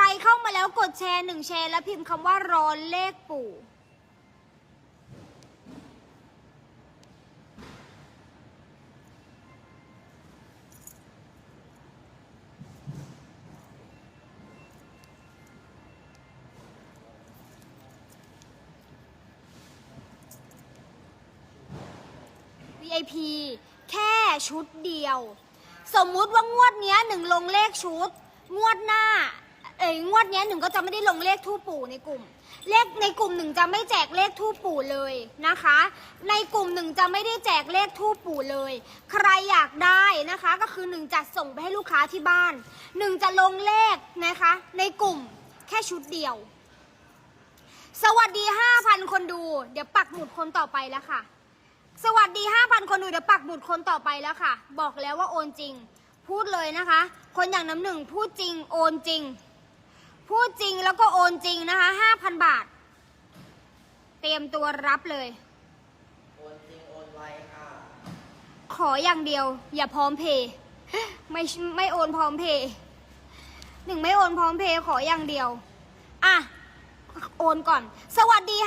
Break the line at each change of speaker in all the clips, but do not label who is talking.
รเข้ามาแล้วกดแชร์หนึ่งแชร์แล้วพิมพ์คำว่ารอเลขปู่ VIP แค่ชุดเดียว สมมุติว่างวดเนี้ยหนึ่งลงเลขชุด งวดหน้า เอ้ยงวดเนี้ยหนึ่งก็จะไม่ได้ลงเลขทูปปู่ในกลุ่ม เลขในกลุ่มหนึ่งจะไม่แจกเลขทูปปู่เลยนะคะ ในกลุ่มหนึ่งจะไม่ได้แจกเลขทูปปู่เลย ใครอยากได้นะคะก็คือหนึ่งจะส่งไปให้ลูกค้าที่บ้านหนึ่งจะลงเลขนะคะ ในกลุ่มแค่ชุดเดียว สวัสดี 5,000 คนดู เดี๋ยวปักหมุดคนต่อไปแล้วค่ะ สวัสดี 5,000 คนดูเดี๋ยวปักหมุดคนต่อไปแล้วค่ะ บอกแล้วว่าโอนจริง พูดเลยนะคะ คนอย่างน้ำหนึ่งพูดจริงโอนจริง พูดจริงแล้วก็โอนจริงนะคะ5,000บาท เตรียมตัวรับเลย
โอนจริงโอนไวค่ะ
ขออย่างเดียว อย่าพร้อมเพย์ไม่ไม่โอนพร้อมเพย์หนึ่งไม่โอนพร้อมเพย์ขออย่างเดียว อะ โอนก่อน สวัสดี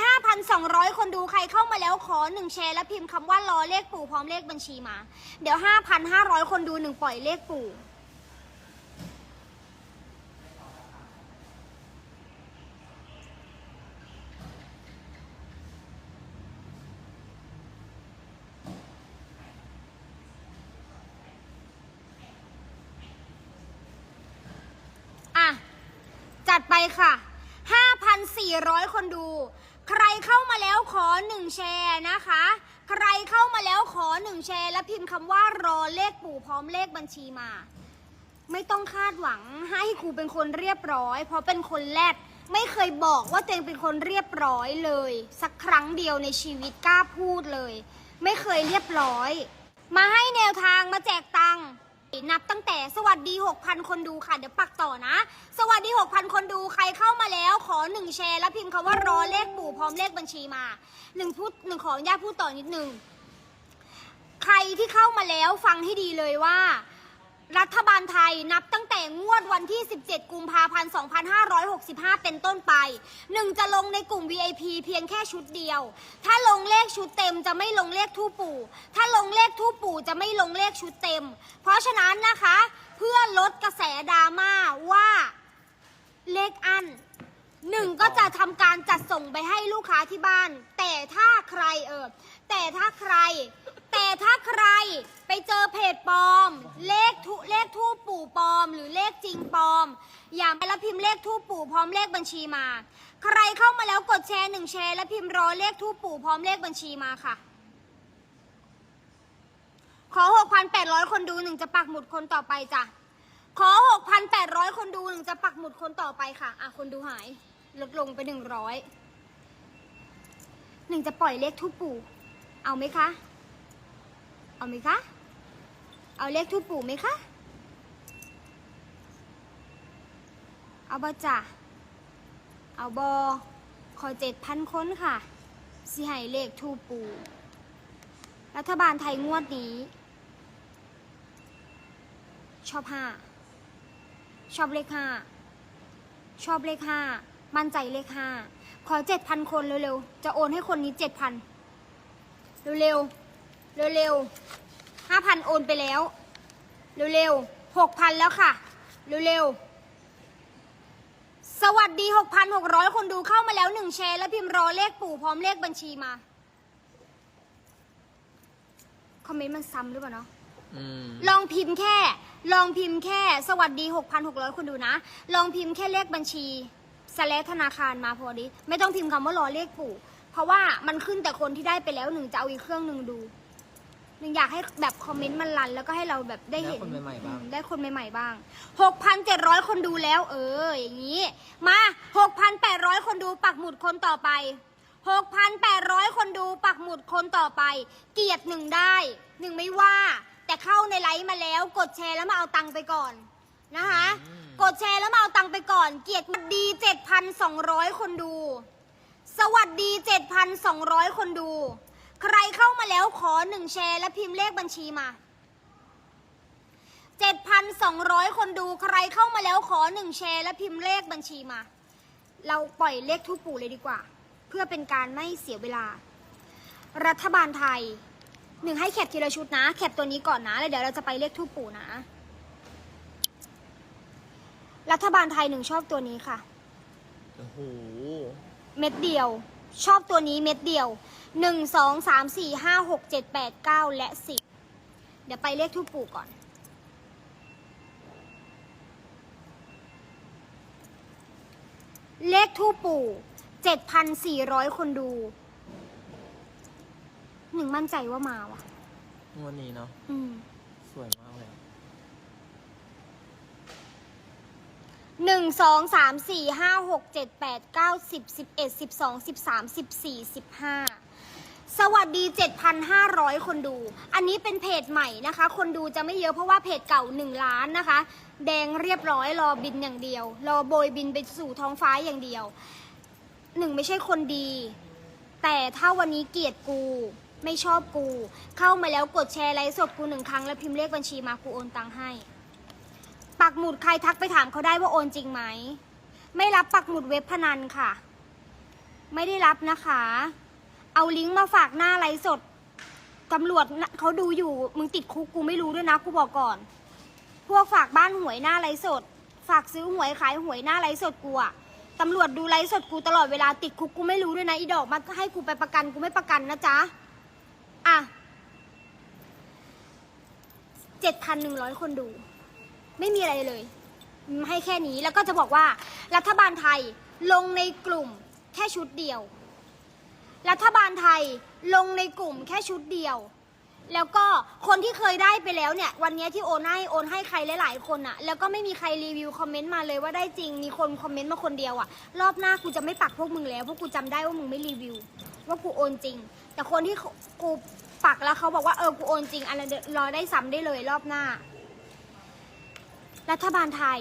5,200 คนดูใครเข้ามาแล้วขอหนึ่งแชร์แล้วพิมพ์คำว่ารอเลขปู่พร้อมเลขบัญชีมา เดี๋ยว 5,500 คนดูหนึ่งปล่อยเลขปู่ อะ จัดไป ค่ะ 5,400 คนดู ใครเข้ามาแล้วขอหนึ่งแชร์นะคะ ใครเข้ามาแล้วขอหนึ่งแชร์ แล้วพิมพ์คำว่ารอเลขปู่พร้อมเลขบัญชีมา ไม่ต้องคาดหวังให้ครูเป็นคนเรียบร้อย เพราะเป็นคนแรกไม่เคยบอกว่าตัวเองเป็นคนเรียบร้อยเลย สักครั้งเดียวในชีวิตกล้าพูดเลย ไม่เคยเรียบร้อย มาให้แนวทางมาแจกตังค์ นับตั้งแต่สวัสดี 6,000 คนดูค่ะเดี๋ยวปักต่อนะ สวัสดี 6,000 คนดูใครเข้ามาแล้วขอหนึ่งแชร์ แล้วพิมพ์คำว่ารอเลขปู่พร้อมเลขบัญชีมาหนึ่งพูดหนึ่งขออนุญาตพูดต่อนิดนึง ใครที่เข้ามาแล้วฟังให้ดีเลยว่า รัฐบาลไทยนับตั้งแต่งวดวันที่ 17 กุมภาพันธ์ 2565 เป็นต้นไปหนึ่งจะลงในกลุ่ม VIP เพียงแค่ชุดเดียว ถ้าลงเลขชุดเต็มจะไม่ลงเลขทูปปู่ ถ้าลงเลขทูปปู่จะไม่ลงเลขชุดเต็ม เพราะฉะนั้นนะคะ เพื่อลดกระแสดราม่าว่าเลขอันหนึ่งก็จะทำการจัดส่งไปให้ลูกค้าที่บ้าน แต่ถ้าใครเออแต่ถ้าใคร แต่ถ้าใครไปเจอเพจปลอม เลขทุเลขทูปปู่ปลอม หรือเลขจริงปลอม อย่าไปแล้วพิมพ์เลขทูปปู่พร้อมเลขบัญชีมา ใครเข้ามาแล้วกดแชร์หนึ่งแชร์แล้วพิมพ์รอเลขทูปปู่พร้อมเลขบัญชีมาค่ะ ขอ 6,800 คนดูหนึ่งจะปักหมุดคนต่อไปจ้ะ ขอ 6,800 คนดูหนึ่งจะปักหมุดคนต่อไปค่ะ อะคนดูหายลดลงไป 100 หนึ่งจะปล่อยเลขทูปปู่ เอาไหมคะ เอาไหมคะ เอาเลขทูปปู่ไหมคะ เอาบอจ่ะเอาบอขอเจ็ดพันคนค่ะสิให้เลขทูปู รัฐบาลไทยงวดนี้ ชอบห้าชอบเลขห้าชอบเลขห้ามั่นใจเลขห้าขอเจ็ดพันคนเร็วๆ จะโอนให้คนนี้เจ็ดพันเร็วๆ เร็วๆห้าพันโอนไปแล้ว เร็วๆหกพันแล้วค่ะ เร็วๆ สวัสดีหกพันหกร้อยคนดูเข้ามาแล้วหนึ่งแชร์ แล้วพิมพ์รอเลขปู่พร้อมเลขบัญชีมา คอมเมนต์มันซ้ำหรือเปล่าเนาะ
อืม
ลองพิมพ์แค่ ลองพิมพ์แค่ สวัสดี 6,600 คนดูนะ ลองพิมพ์แค่เลขบัญชีสแลธนาคารมาพอดี ไม่ต้องพิมพ์คำว่ารอเลขปู่ เพราะว่ามันขึ้นแต่คนที่ได้ไปแล้วหนึ่งจะเอาอีกเครื่องหนึ่งดู หนึ่งอยากให้แบบคอมเมนต์มันรัน แล้วก็ให้เราแบบได้เห็น
ได้คนใหม่ๆบ้าง
ได้คนใหม่ๆบ้าง 6,700 คนดูแล้ว เออ อย่างนี้ มา 6,800 คนดูปักหมุดคนต่อไป 6,800 คนดูปักหมุดคนต่อไป เกียรติหนึ่งได้หนึ่งไม่ว่า แต่เข้าในไลฟ์มาแล้ว กดแชร์แล้วมาเอาตังค์ไปก่อนนะคะ
อืม
กดแชร์แล้วมาเอาตังค์ไปก่อน เกียรติดี 7,200 คนดู สวัสดี 7,200 คนดู ใครเข้ามาแล้วขอหนึ่งแชร์และพิมพ์เลขบัญชีมา7,200 คนดูใครเข้ามาแล้วขอหนึ่งแชร์และพิมพ์เลขบัญชีมา เราปล่อยเลขทุกปู่เลยดีกว่า เพื่อเป็นการไม่เสียเวลา รัฐบาลไทยหนึ่งให้แคปทีละชุดนะ แคปตัวนี้ก่อนนะแล้วเดี๋ยวเราจะไปเลขทุกปู่นะ รัฐบาลไทยหนึ่งชอบตัวนี้ค่ะ
โอ้โห
เม็ดเดียว ชอบตัวนี้เม็ดเดียวหนึ่งสองสามสี่ห้าหกเจ็ดแปดเก้าและสิบเดี๋ยวไปเลขทูปปู่ก่อน เลขทูปปู่เจ็ดพันสี่ร้อยคนดู หนึ่งมั่นใจว่ามาว่ะ
งวดนี้เนาะ
อืม
สวยมากเลย
หนึ่ งสองสามสี่ห้าหกเจ็ดแปดเก้าสิบสิบเอ็ดสิบสองสิบสามสิบสี่สิบห้าสวัสดี 7,500 คนดู อันนี้เป็นเพจใหม่นะคะ คนดูจะไม่เยอะเพราะว่าเพจเก่า 1 ล้านนะคะ แดงเรียบร้อยรอบินอย่างเดียว รอโบยบินไปสู่ท้องฟ้าอย่างเดียวหนึ่งไม่ใช่คนดี แต่ถ้าวันนี้เกลียดกู ไม่ชอบกู เข้ามาแล้วกดแชร์ไลฟ์สดกูหนึ่งครั้งแล้วพิมพ์เลขบัญชีมากูโอนตังค์ให้ ปักหมุดใครทักไปถามเขาได้ว่าโอนจริงไหม ไม่รับปักหมุดเว็บพนันค่ะ ไม่ได้รับนะคะ เอาลิงก์มาฝากหน้าไลฟ์สดตำรวจเขาดูอยู่ มึงติดคุกกูไม่รู้ด้วยนะกูบอกก่อน พวกฝากบ้านหวยหน้าไลฟ์สด ฝากซื้อหวยขายหวยหน้าไลฟ์สดกูอะตำรวจดูไลฟ์สดกูตลอดเวลาติดคุกกูไม่รู้ด้วยนะอีดอกมาให้กูไปประกันกูไม่ประกันนะจ๊ะ อะเจ็ดพันหนึ่งร้อยคนดู ไม่มีอะไรเลย ให้แค่นี้แล้วก็จะบอกว่ารัฐบาลไทยลงในกลุ่มแค่ชุดเดียว รัฐบาลไทยลงในกลุ่มแค่ชุดเดียว แล้วก็คนที่เคยได้ไปแล้วเนี่ย วันนี้ที่โอนให้โอนให้ใครหลายๆคนอะแล้วก็ไม่มีใครรีวิวคอมเมนต์มาเลยว่าได้จริง มีคนคอมเมนต์มาคนเดียวอะรอบหน้ากูจะไม่ปักพวกมึงแล้วเพราะกูจำได้ว่ามึงไม่รีวิว ว่ากูโอนจริง แต่คนที่กูปักแล้วเขาบอกว่าเออกูโอนจริงอันนั้นเดี๋ยวรอได้ซ้ำได้เลยรอบหน้า รัฐบาลไทย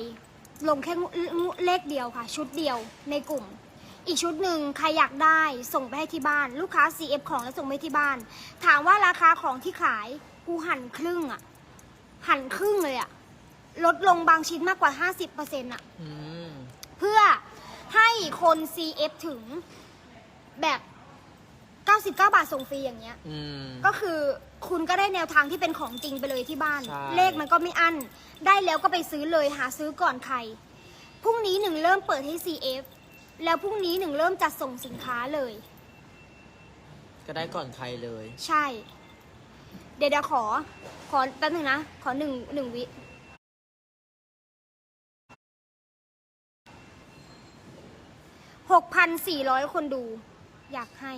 ลงแค่งงเลขเดียวค่ะ ชุดเดียวในกลุ่ม อีกชุดหนึ่งใครอยากได้ส่งไปให้ที่บ้าน ลูกค้า CF ของแล้วส่งไปที่บ้าน ถามว่าราคาของที่ขายกูหันครึ่งอะหันครึ่งเลยอะลดลงบางชิ้นมากกว่า 50%อะ
อืม
เพื่อให้คน CF ถึงแบบ 99 บาทส่งฟรีอย่างเงี้ย
อืม
ก็คือคุณก็ได้แนวทางที่เป็นของจริงไปเลยที่บ้าน
ใช่
เลขมันก็ไม่อั้น ได้แล้วก็ไปซื้อเลยหาซื้อก่อนใคร พรุ่งนี้หนึ่งเริ่มเปิดให้ CF แล้วพรุ่งนี้หนึ่งเริ่มจัดส่งสินค้าเลย
ก็ได้ก่อนใครเลย
ใช่ เดี๋ยวเดี๋ยวขอ ขอแป๊บหนึงนะ ขอหนึ่งหนึ่งวิหกพันสี่ร้อยคนดู อยากให้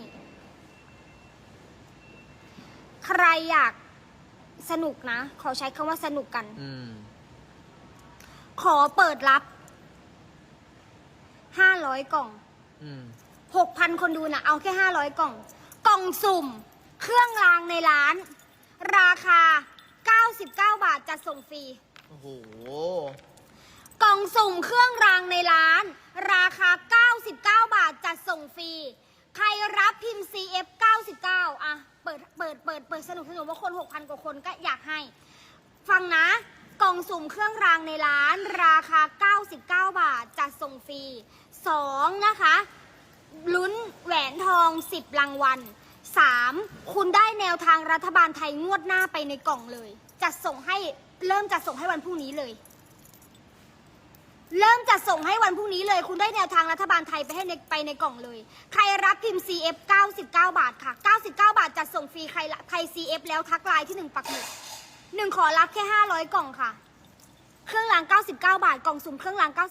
ใครอยากสนุกนะ ขอใช้คำว่าสนุกกัน
อืม
ขอเปิดรับ ห้าร้อยกล่อง
อืม
หกพันคนดูนะเอาแค่ห้าร้อยกล่อง กล่องสุ่ม เครื่องรางในร้าน ราคา99บาทจะส่งฟรี
โอ้โห
กล่องสุ่มเครื่องรางในร้าน ราคา 99 บาทจัดส่งฟรี ใครรับพิมพ์ CF 99อะ เปิด เปิด เปิด เปิดสนุกสนุกว่าคน 6,000 กว่าคนก็อยากให้ ฟังนะ กล่องสุ่มเครื่องรางในร้านราคา 99 บาท จัดส่งฟรี 2 นะคะ ลุ้นแหวนทอง 10 รางวัล 3. คุณได้แนวทางรัฐบาลไทยงวดหน้าไปในกล่องเลย จัดส่งให้ เริ่มจัดส่งให้วันพรุ่งนี้เลย เริ่มจัดส่งให้วันพรุ่งนี้เลย คุณได้แนวทางรัฐบาลไทยไปให้ในไปในกล่องเลย ใครรับพิมพ์ CF 99 บาทค่ะ 99 บาทจัดส่งฟรีใครละใคร CF แล้วทักไลน์ที่หนึ่งปักหมุดหนึ่งขอรับแค่ 500 กล่องค่ะ เครื่องราง 99 บาท กล่องสุ่มเครื่องราง